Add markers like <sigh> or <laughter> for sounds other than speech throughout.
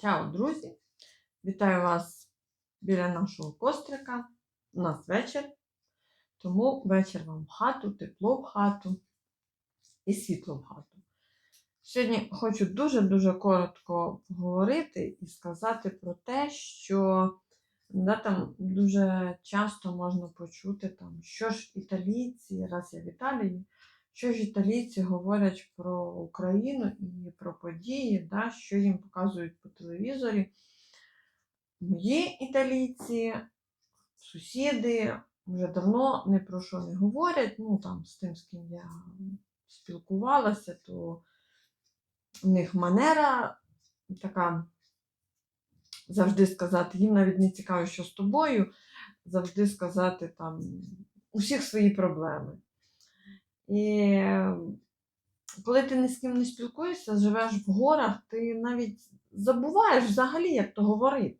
Чао, друзі! Вітаю вас біля нашого кострика. У нас вечір, тому вечір вам в хату, тепло в хату і світло в хату. Сьогодні хочу дуже-дуже коротко поговорити і сказати про те, що да, там дуже часто можна почути, там, що ж італійці, раз я в Італії, що ж італійці говорять про Україну і про події, да, що їм показують по телевізорі. Мої італійці, сусіди вже давно не про що не говорять. Ну, там, з тим, з ким я спілкувалася, то в них манера така завжди сказати, їм навіть не цікаво, що з тобою, завжди сказати там у всіх свої проблеми. І коли ти ні з ким не спілкуєшся, живеш в горах, ти навіть забуваєш взагалі, як то говорити.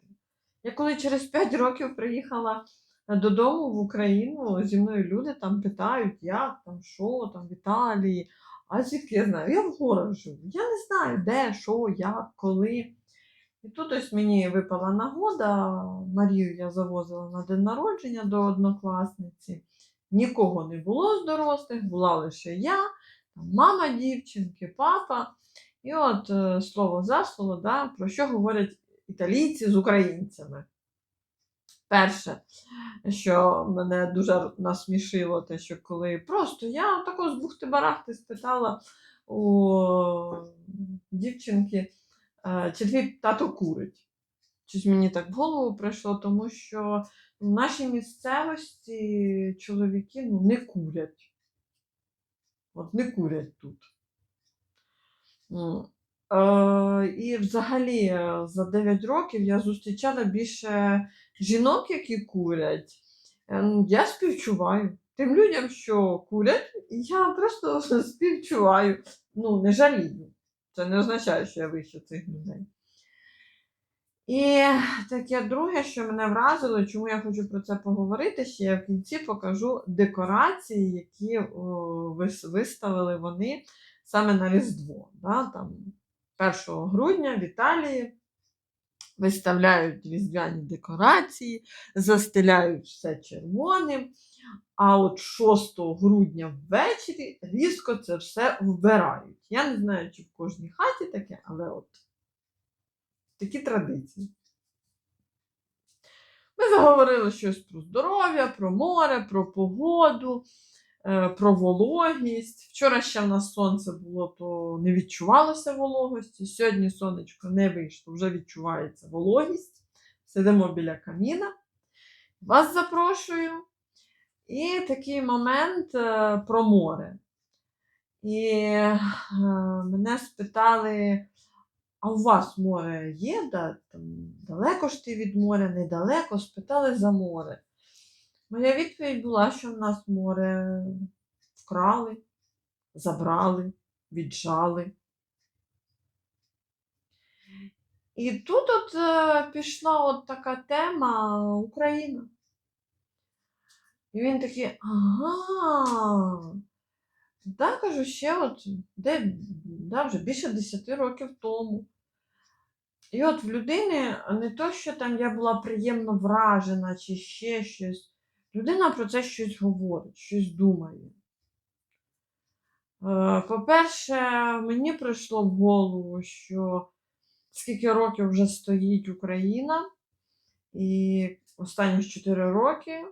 Я коли через 5 років приїхала додому в Україну, зі мною люди там питають, як там, що там в Італії. А звідки я знаю? Я в горах живу. Я не знаю, де, що, як, коли. І тут ось мені випала нагода. Марію я завозила на день народження до однокласниці. Нікого не було з дорослих, була лише я, мама дівчинки, папа. І от е, слово за слово, да, про що говорять італійці з українцями. Перше, що мене дуже насмішило, те, що коли просто я тако з бухти-барахти спитала у дівчинки, е, чи твій тато курить. Щось мені так в голову прийшло, тому що в нашій місцевості чоловіки ну, не курять. От не курять тут. Е, і взагалі е, за 9 років я зустрічала більше жінок, які курять. Е, ну, Я співчуваю. Тим людям, що курять, я просто <laughs> співчуваю. Ну, не жалію. Це не означає, що я вище цих людей. І таке друге, що мене вразило, чому я хочу про це поговорити, ще я в кінці покажу декорації, які о, виставили вони саме на Різдво. Да? Там 1 грудня в Італії виставляють різдвяні декорації, застеляють все червоним. А от 6 грудня ввечері різко це все вбирають. Я не знаю, чи в кожній хаті таке, але от такі традиції. Ми заговорили щось про здоров'я, про море, про погоду, е, про вологість. Вчора ще в нас сонце було, то не відчувалося вологості. Сьогодні сонечко не вийшло, вже відчувається вологість. Сидимо біля каміна. Вас запрошую. І такий момент е, про море. І е, мене спитали, а у вас море є? Да? Там, далеко ж ти від моря, недалеко, спитали за море. Моя відповідь була, що в нас море вкрали, забрали, віджали. І тут от е, пішла от така тема Україна. І він такий, ага. Да, кажу, ще от де, да, вже більше 10 років тому. І от в людини не то, що там я була приємно вражена чи ще щось. Людина про це щось говорить, щось думає. Е, По-перше, мені прийшло в голову, що скільки років вже стоїть Україна, і останні 4 роки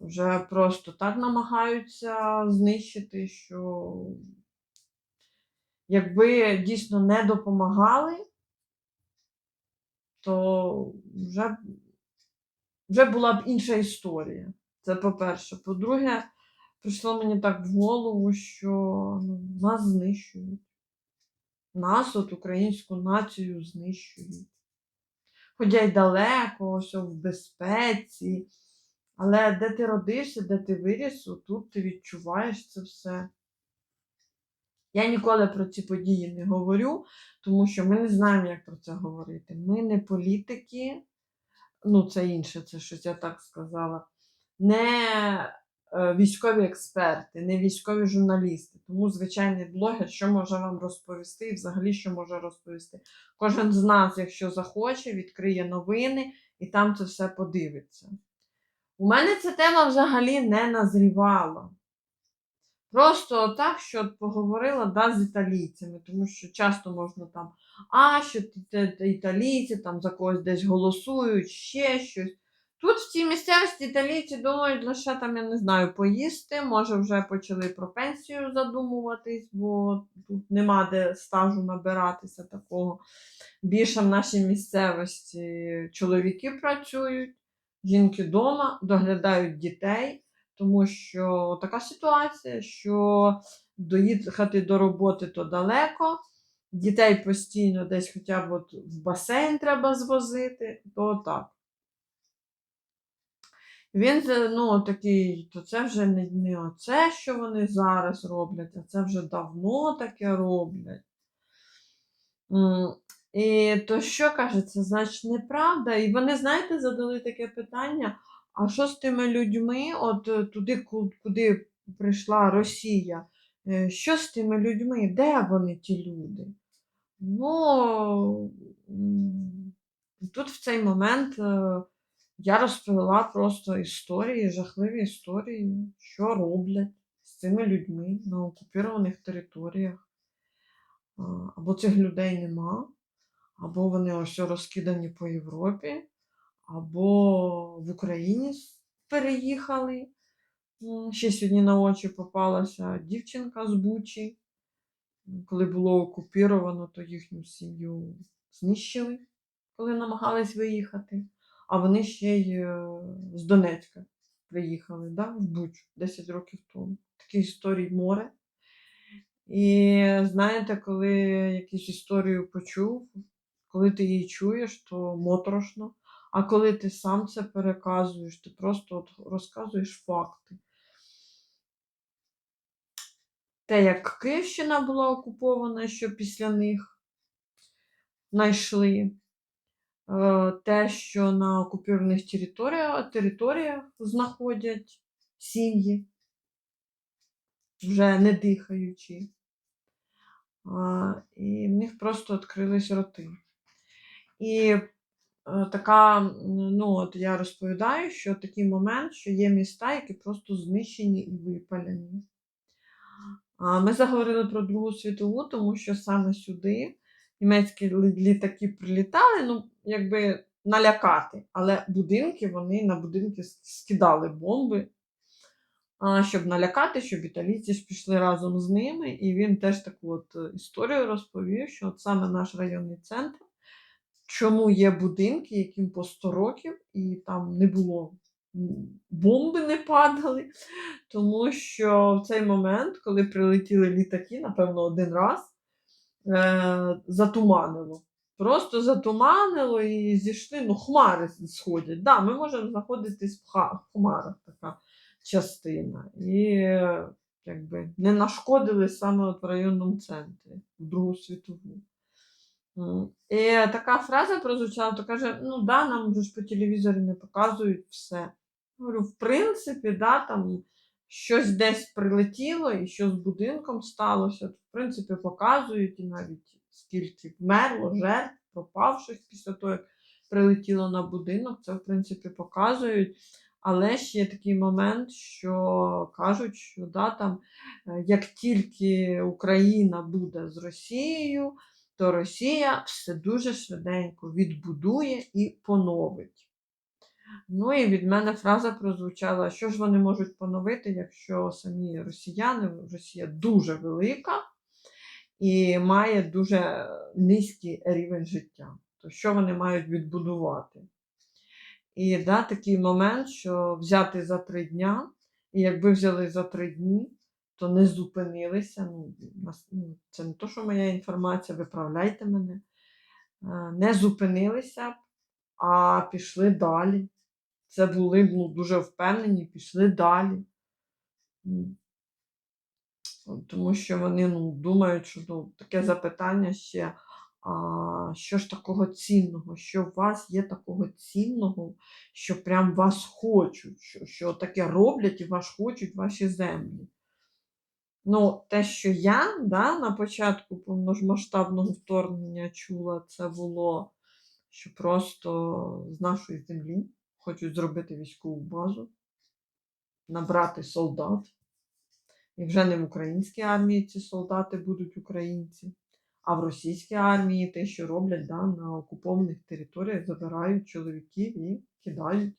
вже просто так намагаються знищити, що якби дійсно не допомагали, то вже, вже була б інша історія. Це по-перше. По-друге, прийшло мені так в голову, що ну, нас знищують. Нас, от українську націю, знищують. Хоча й далеко, ось в безпеці. Але де ти родився, де ти виріс, тут ти відчуваєш це все. Я ніколи про ці події не говорю, тому що ми не знаємо, як про це говорити. Ми не політики, ну це інше, це щось я так сказала, не е, військові експерти, не військові журналісти. Тому звичайний блогер, що може вам розповісти, і взагалі що може розповісти. Кожен з нас, якщо захоче, відкриє новини і там це все подивиться. У мене ця тема взагалі не назрівала. Просто так, що поговорила да, з італійцями, тому що часто можна там, а, що італійці там за когось десь голосують, ще щось. Тут в цій місцевості італійці думають лише там, я не знаю, поїсти, може вже почали про пенсію задумуватись, бо тут нема де стажу набиратися такого. Більше в нашій місцевості чоловіки працюють, жінки вдома, доглядають дітей, тому що така ситуація, що доїхати до роботи то далеко, дітей постійно десь хоча б от в басейн треба звозити, то так. Він ну, такий, то це вже не, не оце, що вони зараз роблять, а це вже давно таке роблять. І то що каже, це значить неправда. І вони, знаєте, задали таке питання: а що з тими людьми, от е, туди, ку- куди прийшла Росія? е, Що з тими людьми? Де вони, ті люди? Ну, тут в цей момент е, я розповіла просто історії, жахливі історії, що роблять з цими людьми на окупованих територіях. Або цих людей нема, або вони ось розкидані по Європі, або в Україні переїхали. Ще сьогодні на очі попалася дівчинка з Бучі. Коли було окуповано, то їхню сім'ю знищили, коли намагались виїхати. А вони ще й е, з Донецька приїхали да, в Бучу 10 років тому. Такі історії море. І знаєте, коли якусь історію почув, коли ти її чуєш, то моторошно. А коли ти сам це переказуєш, ти просто от розказуєш факти. Те, як Київщина була окупована, що після них знайшли, е, те, що на окупованих територіях, територіях знаходять сім'ї, вже не дихаючи. І в них просто відкрились роти. І е, така, ну от я розповідаю, що такий момент, що є міста, які просто знищені і випалені. Ми заговорили про Другу світову, тому що саме сюди німецькі літаки прилітали, ну, якби налякати, але будинки, вони на будинки скидали бомби, щоб налякати, щоб італійці ж пішли разом з ними. І він теж таку от е, історію розповів, що от саме наш районний центр, чому є будинки, яким по 100 років, і там не було бомби не падали. Тому що в цей момент, коли прилетіли літаки, напевно, один раз е, затуманило. Просто затуманило і зійшли, ну, хмари сходять. Да, ми можемо знаходитись в хмарах така частина. І якби не нашкодили саме от в районному центрі в Другу світову. І така фраза прозвучала, то каже: ну да, нам вже ж по телевізорі не показують все. Говорю, в принципі, да, там щось десь прилетіло і що з будинком сталося, то, в принципі, показують і навіть скільки вмерло, жертв, пропавших після того, як прилетіло на будинок, це, в принципі, показують. Але ще є такий момент, що кажуть, що да, там, е, як тільки Україна буде з Росією, то Росія все дуже швиденько відбудує і поновить. Ну і від мене фраза прозвучала, що ж вони можуть поновити, якщо самі росіяни, Росія дуже велика і має дуже низький рівень життя. То що вони мають відбудувати? І да, такий момент, що взяти за три дня, і якби взяли за три дні, то не зупинилися. Ну, ну, це не то, що моя інформація, виправляйте мене. Е, Не зупинилися, а пішли далі. Це були ну, дуже впевнені, пішли далі. Тому що вони ну, думають, що ну, таке запитання ще, а що ж такого цінного, що у вас є такого цінного, що прям вас хочуть, що, що таке роблять і вас хочуть ваші землі. Ну, те, що я да, на початку повномасштабного вторгнення чула, це було, що просто з нашої землі хочуть зробити військову базу, набрати солдат. І вже не в українській армії ці солдати будуть українці, а в російській армії те, що роблять да, на окупованих територіях, забирають чоловіків і кидають.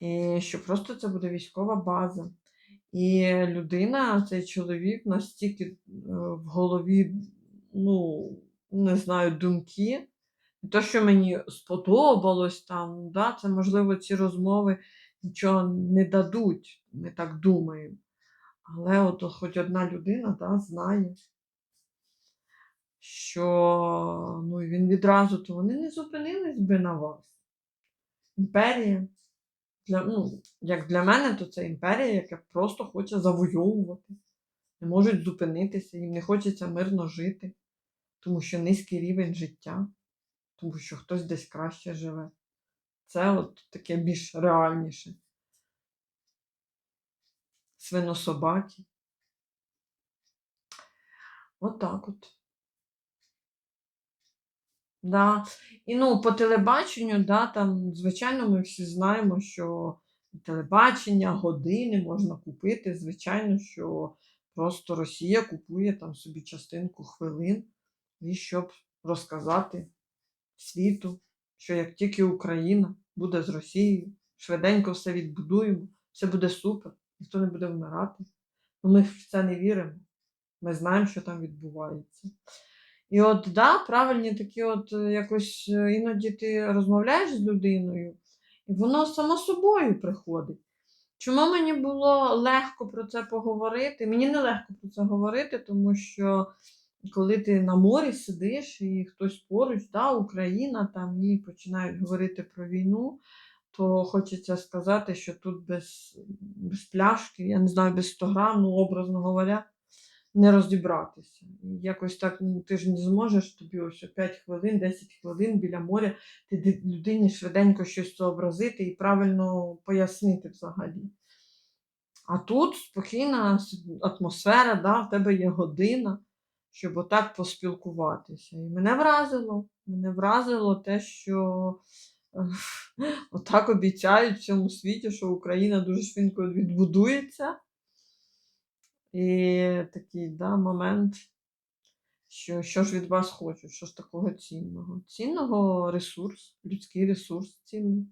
І що просто це буде військова база. І людина, цей чоловік, настільки е, в голові, ну, не знаю, думки. І те, що мені сподобалось там, да, це можливо ці розмови нічого не дадуть, ми так думаємо. Але от хоч одна людина да, знає, що ну, він відразу, то вони не зупинились би на вас. Імперія. Для, ну, як для мене, то це імперія, яка просто хоче завойовувати. Не можуть зупинитися, їм не хочеться мирно жити, тому що низький рівень життя, тому що хтось десь краще живе. Це от таке більш реальніше. Свинособаки. Отак от. Да. І ну, по телебаченню, да, там, звичайно, ми всі знаємо, що телебачення, години можна купити. Звичайно, що просто Росія купує там собі частинку хвилин, і щоб розказати світу, що як тільки Україна буде з Росією, швиденько все відбудуємо, все буде супер, ніхто не буде вмирати. Ми в це не віримо. Ми знаємо, що там відбувається. І от, да, правильні такі, от е, якось е, іноді ти розмовляєш з людиною, і воно само собою приходить. Чому мені було легко про це поговорити? Мені не легко про це говорити, тому що коли ти на морі сидиш і хтось поруч, да, Україна там і починають говорити про війну, то хочеться сказати, що тут без, без пляшки, я не знаю, без 100 грам, ну, образно говоря, не розібратися. Якось так ну, ти ж не зможеш тобі ось 5 хвилин, 10 хвилин біля моря, ти людині швиденько щось зобразити і правильно пояснити взагалі. А тут спокійна атмосфера, да, в тебе є година, щоб отак поспілкуватися. І мене вразило. Мене вразило те, що ех, <laughs> отак обіцяють в цьому світі, що Україна дуже швидко відбудується. І такий да, момент, що, що ж від вас хочуть, що ж такого цінного? Цінного ресурс, людський ресурс цінний,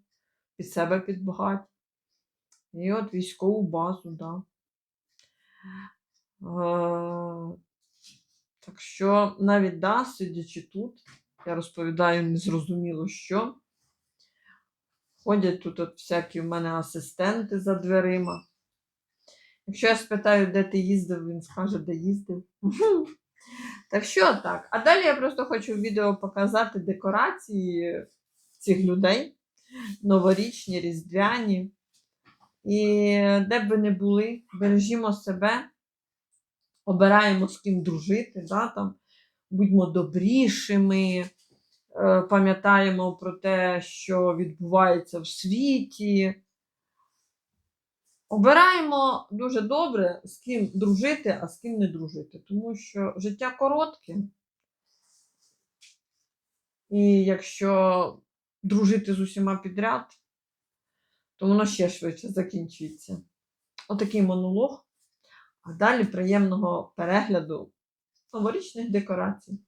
під себе підбагать. І от військову базу, да. Е, так що навіть да, сидячи тут, я розповідаю незрозуміло що. Ходять тут от всякі в мене асистенти за дверима. Якщо я спитаю, де ти їздив, він скаже, де їздив. <laughs> Так що так. А далі я просто хочу в відео показати декорації цих людей. Новорічні, різдвяні. І де б ви не були, бережімо себе, обираємо з ким дружити, да, там, будьмо добрішими, е, пам'ятаємо про те, що відбувається в світі. Обираємо дуже добре, з ким дружити, а з ким не дружити, тому що життя коротке. І якщо дружити з усіма підряд, то воно ще швидше закінчиться. Отакий монолог. А далі приємного перегляду новорічних декорацій.